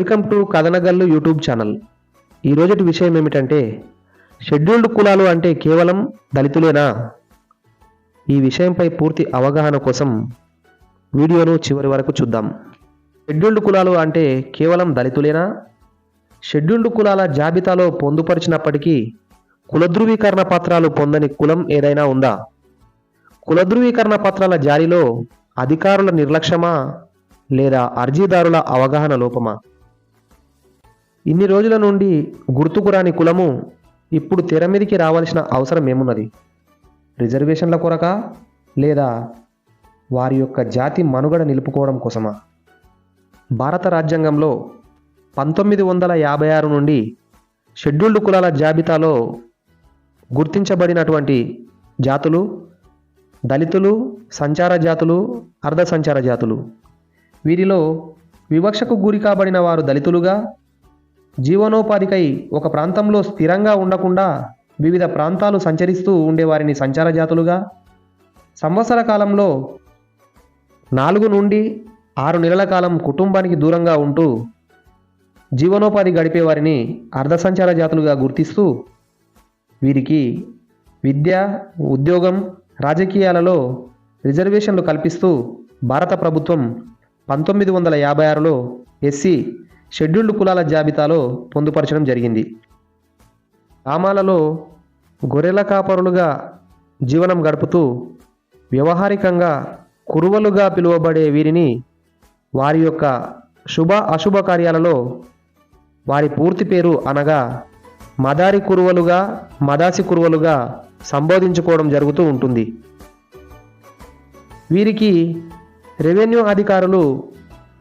Welcome to Kathanagallu YouTube channel. ఈ రోజుటి విషయం ఏమిటంటే షెడ్యూల్డ్ కులాలు అంటే కేవలం దళితులేనా? ఈ విషయంపై పూర్తి అవగాహన కోసం వీడియోను చివరి వరకు చూద్దాం. షెడ్యూల్డ్ కులాలు అంటే కేవలం దళితులేనా? షెడ్యూల్డ్ కులాల జాబితాలో పొందుపరిచినప్పటికీ కులధృవీకరణ పత్రాలు పొందని కులం ఏదైనా ఉందా? కులధృవీకరణ పత్రాల జారీలో అధికారుల నిర్లక్ష్యమా లేదా అర్జీదారుల అవగాహన లోపమా? ఇన్ని రోజుల నుండి గుర్తుకు రాని కులము ఇప్పుడు తెర మీదికి రావాల్సిన అవసరం ఏమున్నది? రిజర్వేషన్ల కొరక లేదా వారి యొక్క జాతి మనుగడ నిలుపుకోవడం కోసమా? భారత రాజ్యాంగంలో పంతొమ్మిది వందల యాభై ఆరు నుండి షెడ్యూల్డ్ కులాల జాబితాలో గుర్తించబడినటువంటి జాతులు దళితులు సంచార జాతులు అర్ధ సంచార జాతులు. వీరిలో వివక్షకు గురి కాబడిన వారు దళితులుగా జీవనోపాధికై ఒక ప్రాంతంలో స్థిరంగా ఉండకుండా వివిధ ప్రాంతాలు సంచరిస్తూ ఉండేవారిని సంచార జాతులుగా. సంవత్సర కాలంలో నాలుగు నుండి ఆరు నెలల కాలం కుటుంబానికి దూరంగా ఉంటూ జీవనోపాధి గడిపే వారిని అర్ధసంచార జాతులుగా గుర్తిస్తూ వీరికి విద్య ఉద్యోగం రాజకీయాలలో రిజర్వేషన్లు కల్పిస్తూ భారత ప్రభుత్వం పంతొమ్మిది వందల యాభై ఆరులో ఎస్సీ షెడ్యూల్డ్ కులాల జాబితాలో పొందుపరచడం జరిగింది. గ్రామాలలో గొర్రెల కాపరులుగా జీవనం గడుపుతూ వ్యవహారికంగా కురువలుగా పిలువబడే వీరిని వారి యొక్క శుభ అశుభ కార్యాలలో వారి పూర్తి పేరు అనగా మదారి కురువలుగా మదాసి కురువలుగా సంబోధించుకోవడం జరుగుతూ ఉంటుంది. వీరికి రెవెన్యూ అధికారులు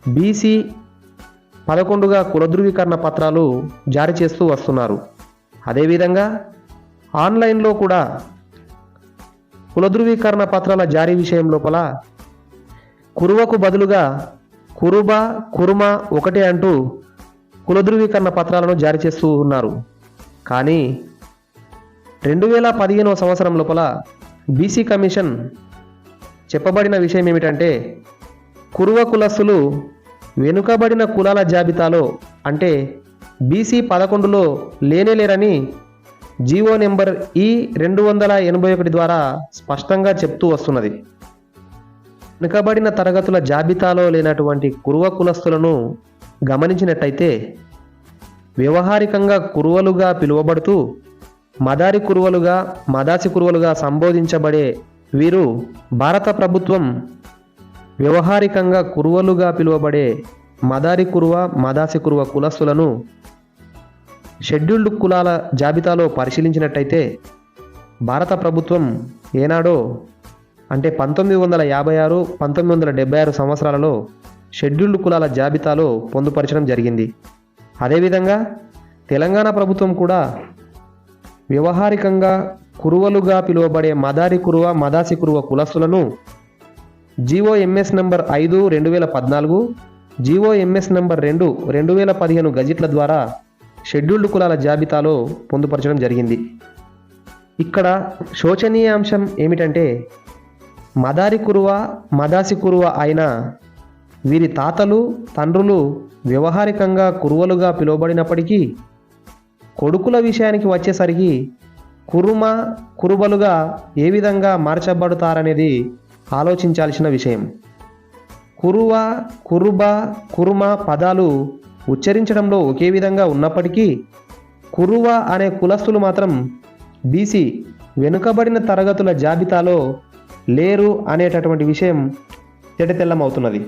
బీసీ పదకొండుగా కులధృవీకరణ పత్రాలు జారీ చేస్తూ వస్తున్నారు. అదేవిధంగా ఆన్లైన్లో కూడా కులధృవీకరణ పత్రాల జారీ విషయం లోపల కురువకు బదులుగా కురుబ కురుమ ఒకటే అంటూ కులధృవీకరణ పత్రాలను జారీ చేస్తూ ఉన్నారు. కానీ రెండు వేల పదిహేనవ సంవత్సరం లోపల బీసీ కమిషన్ చెప్పబడిన విషయం ఏమిటంటే కురువ కులస్తులు వెనుకబడిన కులాల జాబితాలో అంటే బీసీ పదకొండులో లేనేలేరని జీవో నెంబర్ ఈ రెండు వందల ఎనభై ఒకటి ద్వారా స్పష్టంగా చెప్తూ వస్తున్నది. వెనుకబడిన తరగతుల జాబితాలో లేనటువంటి కురువ కులస్తులను గమనించినట్టయితే వ్యవహారికంగా కురువలుగా పిలువబడుతూ మదారి కురువలుగా మదాసి కురువలుగా సంబోధించబడే వీరు భారత ప్రభుత్వం వ్యవహారికంగా కురువలుగా పిలువబడే మదారి కురువ మదాసి కురువ కులస్తులను షెడ్యూల్డ్ కులాల జాబితాలో పరిశీలించినట్టయితే భారత ప్రభుత్వం ఏనాడో అంటే పంతొమ్మిది వందల యాభై ఆరు పంతొమ్మిది వందల డెబ్బై ఆరు సంవత్సరాలలో షెడ్యూల్డ్ కులాల జాబితాలో పొందుపరచడం జరిగింది. అదేవిధంగా తెలంగాణ ప్రభుత్వం కూడా వ్యవహారికంగా కురువలుగా పిలువబడే మదారి కురువ మదాసి కురువ కులస్తులను జీఓఎంఎస్ ఎంఎస్ నంబర్ ఐదు రెండు వేల పద్నాలుగు జీఓఎంఎస్ నంబర్ రెండు రెండు వేల పదిహేను గజిట్ల ద్వారా షెడ్యూల్డ్ కులాల జాబితాలో పొందుపరచడం జరిగింది. ఇక్కడ శోచనీయ అంశం ఏమిటంటే మదారి కురువ మదాసి కురువ అయిన వీరి తాతలు తండ్రులు వ్యవహారికంగా కురువలుగా పిలువబడినప్పటికీ కొడుకుల విషయానికి వచ్చేసరికి కురుమ కురుబలుగా ఏ విధంగా మార్చబడతారనేది ఆలోచించాల్సిన విషయం. కురువ కురుబ కురుమ పదాలు ఉచ్చరించడంలో ఒకే విధంగా ఉన్నప్పటికీ కురువ అనే కులస్తులు మాత్రం బీసీ వెనుకబడిన తరగతుల జాబితాలో లేరు అనేటటువంటి విషయం తెల్లమవుతున్నది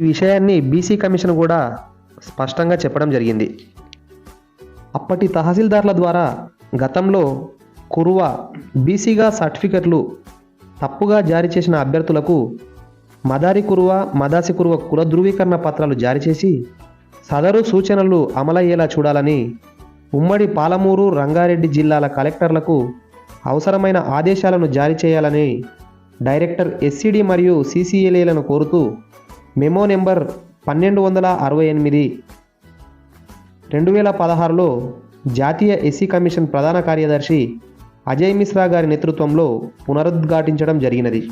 ఈ విషయాన్ని బీసీ కమిషన్ కూడా స్పష్టంగా చెప్పడం జరిగింది. అప్పటి తహసీల్దార్ల ద్వారా గతంలో కురువ బీసీగా సర్టిఫికెట్లు తప్పుగా జారీ చేసిన అభ్యర్థులకు మదారి కురువ మదాసి కురువ కుల ధృవీకరణ పత్రాలు జారీ చేసి సదరు సూచనలు అమలయ్యేలా చూడాలని ఉమ్మడి పాలమూరు రంగారెడ్డి జిల్లాల కలెక్టర్లకు అవసరమైన ఆదేశాలను జారీ చేయాలని డైరెక్టర్ ఎస్సిడి మరియు సిసిఎల్ఏలను కోరుతూ మెమో నెంబర్ పన్నెండు వందల అరవై ఎనిమిది. రెండు వేల పదహారులో జాతీయ ఎస్సీ కమిషన్ ప్రధాన కార్యదర్శి అజయ్ మిశ్రా గారి నేతృత్వంలో పునరుద్ఘాటించడం జరిగినది.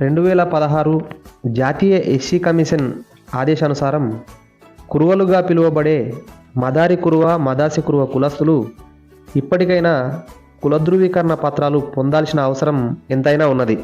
రెండు వేల పదహారు జాతీయ ఎస్సీ కమిషన్ ఆదేశానుసారం కురువలుగా పిలువబడే మదారి కురువ మదాసి కురువ కులస్తులు ఇప్పటికైనా కులధృవీకరణ పత్రాలు పొందాల్సిన అవసరం ఎంతైనా ఉన్నది.